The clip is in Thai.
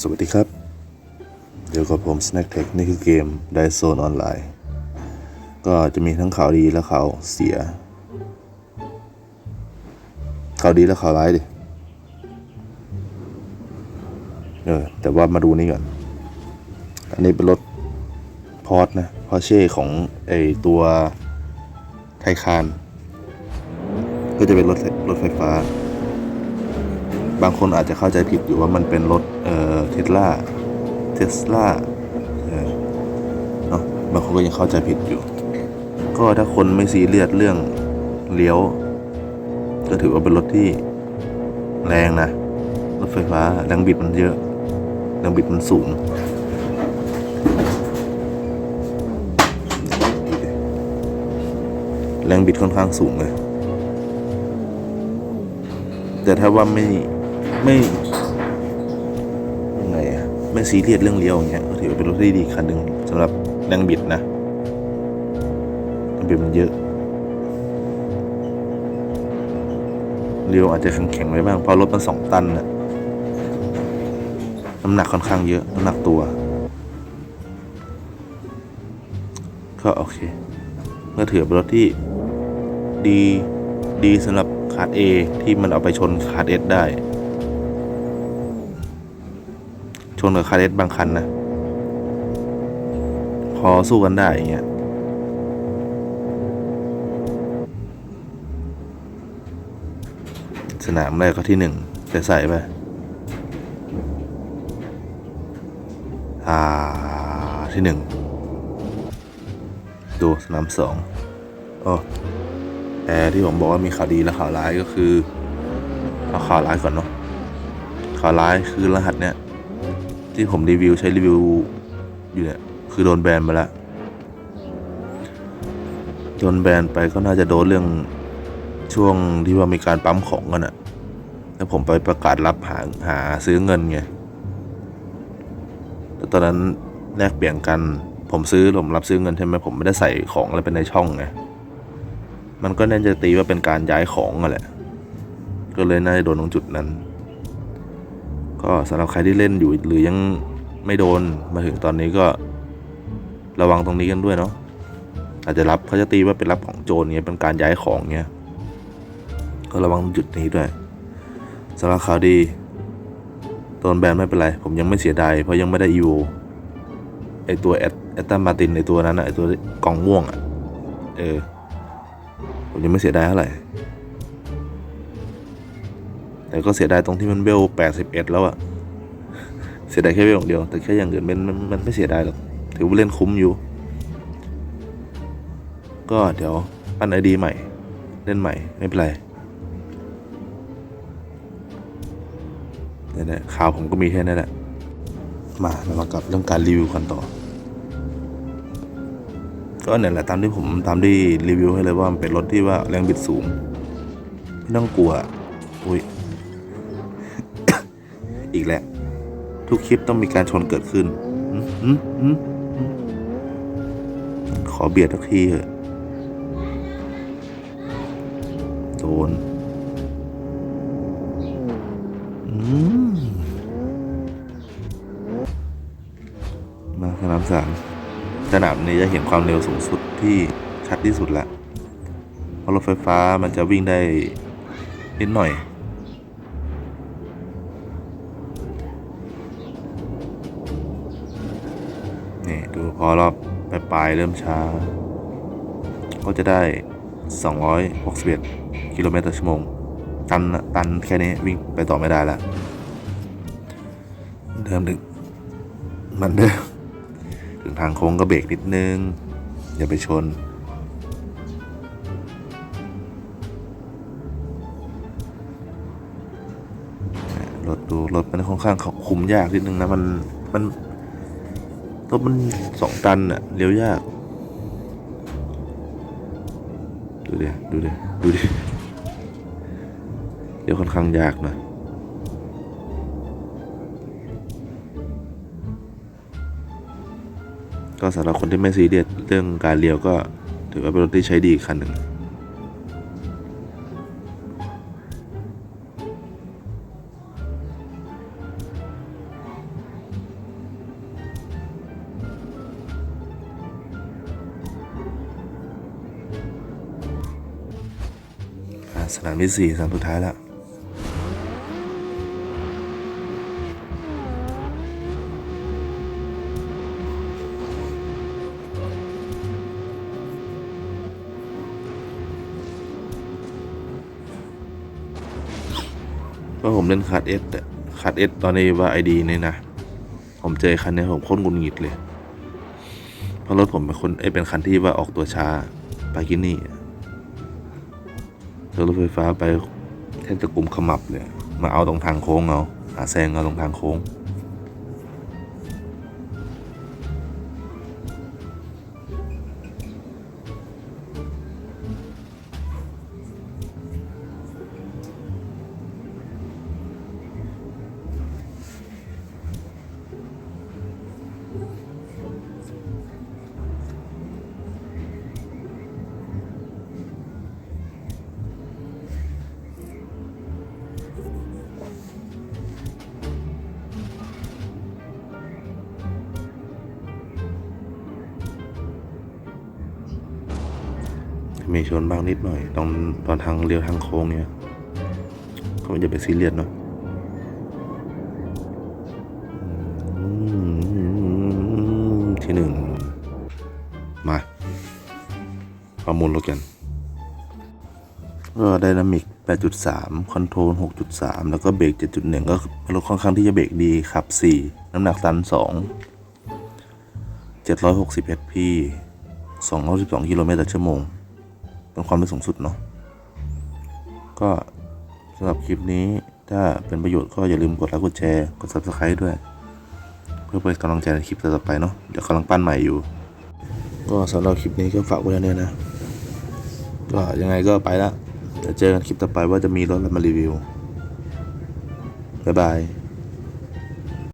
สวัสดีครับ เดี๋ยวกับผม Snack Tech นี่คือเกม d i z o n e Online ก็จะมีทั้งข่าวดีและข่าวเสีย ข่าวดีและข่าวร้ายดิ เออ แต่ว่ามาดูนี่ก่อน อันนี้เป็นรถพอร์ตนะพอเช่ของไอตัวไทคาน ก็จะเป็นรถรถไฟฟ้า บางคนอาจจะเข้าใจผิดอยู่ว่ามันเป็นรถเอ่อเทสลาเทสลาเนาะบางคนก็ยังเข้าใจผิดอยู่ ก็ถ้าคนไม่ซีเรียสเรื่องเลี้ยว ก็ถือว่าเป็นรถที่แรงนะ รถไฟฟ้าแรงบิดมันเยอะแรงบิดมันสูงแรงบิดค่อนข้างสูงเลย แต่ถ้าว่าไม่ ไม่ยังไงอะไม่ซีเรียสเรื่องเลี้ยวอย่างเงี้ยก็ถือว่าเป็นรถที่ดีคันหนึ่งสำหรับแรงบิดนะแรงบิดมันเยอะเลี้ยวอาจจะแข็งๆไว้บ้างเพราะรถมันสองตันน่ะน้ำหนักค่อนข้างเยอะน้ำหนักตัว ก็โอเคก็ถือเป็นรถที่ดีดีสำหรับคาร์ด A ที่มันเอาไปชนคาร์ด S ได้ ชนกับคาร์ด S บางคันนะ พอสู้กันได้อย่างเงี้ยสนามแรกก็ที่หนึ่งจะใส่ไปอ่าที่หนึ่งดูสนามสองโอ้แต่ที่ผมบอกว่ามีข่าวดีและข่าวร้ายก็คือ เอาข่าวร้ายก่อนเนาะข่าวร้ายคือรหัสเนี่ย ที่ผมรีวิวใช้รีวิวอยู่เนี่ยคือโดนแบนไปล้วโดนแบนไปก็น่าจะโดนเรื่องช่วงที่ว่ามีการปั๊มของกันอะแล้วผมไปประกาศรับหาหาซื้อเงินไงแล้วตอนนั้นแลกเปลี่ยนกัน ผมซื้อผมรับซื้อเงินใช่ไหมผมไม่ได้ใส่ของอะไรเป็นในช่องไง มันก็น่าจะตีว่าเป็นการย้ายของอะแหละ ก็เลยน่าจะโดนตรงจุดนั้น ก็สำหรับใครที่เล่นอยู่หรือยังไม่โดนมาถึงตอนนี้ก็ระวังตรงนี้กันด้วยเนาะอาจจะรับเขาจะตีว่าเป็นรับของโจรเงี้ยเป็นการย้ายของเงี้ยก็ระวังจุดนี้ด้วยสำหรับข่าวดีโดนแบนไม่เป็นไร ผมยังไม่เสียดายเพราะยังไม่ได้อีโวไอตัวแอตแอตตันมาตินไอตัวนั้นอะไอตัวกองม่วงอะเออผมยังไม่เสียดายเท่าไหร่ แต่ก็เสียดายตรงที่มันเวลแปดสิบเอ็ดแล้วอะเสียดายแค่เวลอย่างเดียว แต่แค่อย่างอื่นมันมันมันไม่เสียดายหรอก ถือว่าเล่นคุ้มอยู่ ก็เดี๋ยวปั้นไอดีใหม่ เล่นใหม่ ไม่เป็นไรนี่นแหละข่าวผมก็มีแค่นั้นแหละ มาเรามากับเรื่องการรีวิวกันต่อ ก็เนี่ยแหละตามที่ผมตามที่รีวิวให้เลยว่ามันเป็นรถที่ว่าแรงบิดสูง ไม่ต้องกลัว อุ้ย ทุกคลิปต้องมีการชนเกิดขึ้นขอเบียดทักทีเถอะโดนมมาสนามสามสนามนี้จะเห็นความเร็วสูงสุดที่ชัดที่สุดละเพราะรถไฟฟ้ามันจะวิ่งได้นิดหน่อย นี่ดูพอรอบปลายๆเริ่มช้า ก็จะได้ 261 กิโลเมตรต่อชั่วโมง ตันนะตันแค่นี้วิ่งไปต่อไม่ได้แล้วเดิมถึงมันเดิมถึงทางโค้งก็เบรกนิดนึง อย่าไปชนรถดูรถมันค่อนข้างคุมยากนิดนึงนะมันมัน รถมันสองตันอะเลี้ยวยาก ดูดิดูดิดูดิเดี๋ยวค่อนข้างยากนะก็สำหรับคนที่ไม่ซีเรียสเรื่องการเลี้ยวก็ถือว่าเป็นรถที่ใช้ดีคันหนึ่ง สนามที่สี่สนามสุดท้ายแล้วก็ผมเล่นคาร์ดเอสคาร์ดเอสตอนนี้ว่าไอดีนี่นะ ผมเจอคันนี้ผมโคตรหงุนหงิดเลย เพราะรถผมเป็นคนเอ้เป็นคันที่ว่าออกตัวช้าไปกินี่ อะเจอรถไฟฟ้าไปแทบจะกลุ่มขมับเลย มาเอาตรงทางโค้งเอาหาแซงเอาตรงทางโค้ง มีชนบ้างนิดหน่อย ตอนตอนทางเลี้ยวทางโค้งเนี่ยเขาไม่จะไปซีเรียสเนาะอืมที่หนึ่งมาประมูลรถกันก็ไดนามิก 8.3 คอนโทรล 6.3 แล้วก็เบรก 7.1 ก็เป็นรถค่อนข้างที่จะเบรกดีขับ 4 น้ำหนักตัน 2 760 HP 212กิโลเมตรต่อชั่วโมง เป็นความร็วสูงสุดเนาะก็สำหรับคลิปนี้ถ้าเป็นประโยชน์ก็อย่าลืมกดไลค์กดแชร์กด subscribe ด้วย เพื่อเป็นกำลังใจในคลิปต่อไปเนาะเดี๋ยวกำลังปั้นใหม่อยู่ ก็สำหรับคลิปนี้ก็ฝากไว้แล้วเนี่ยนะ ก็ยังไงก็ไปละเดี๋ยวเจอกันคลิปต่อไปว่าจะมีรถอะไรมารีวิวบ๊ายบาย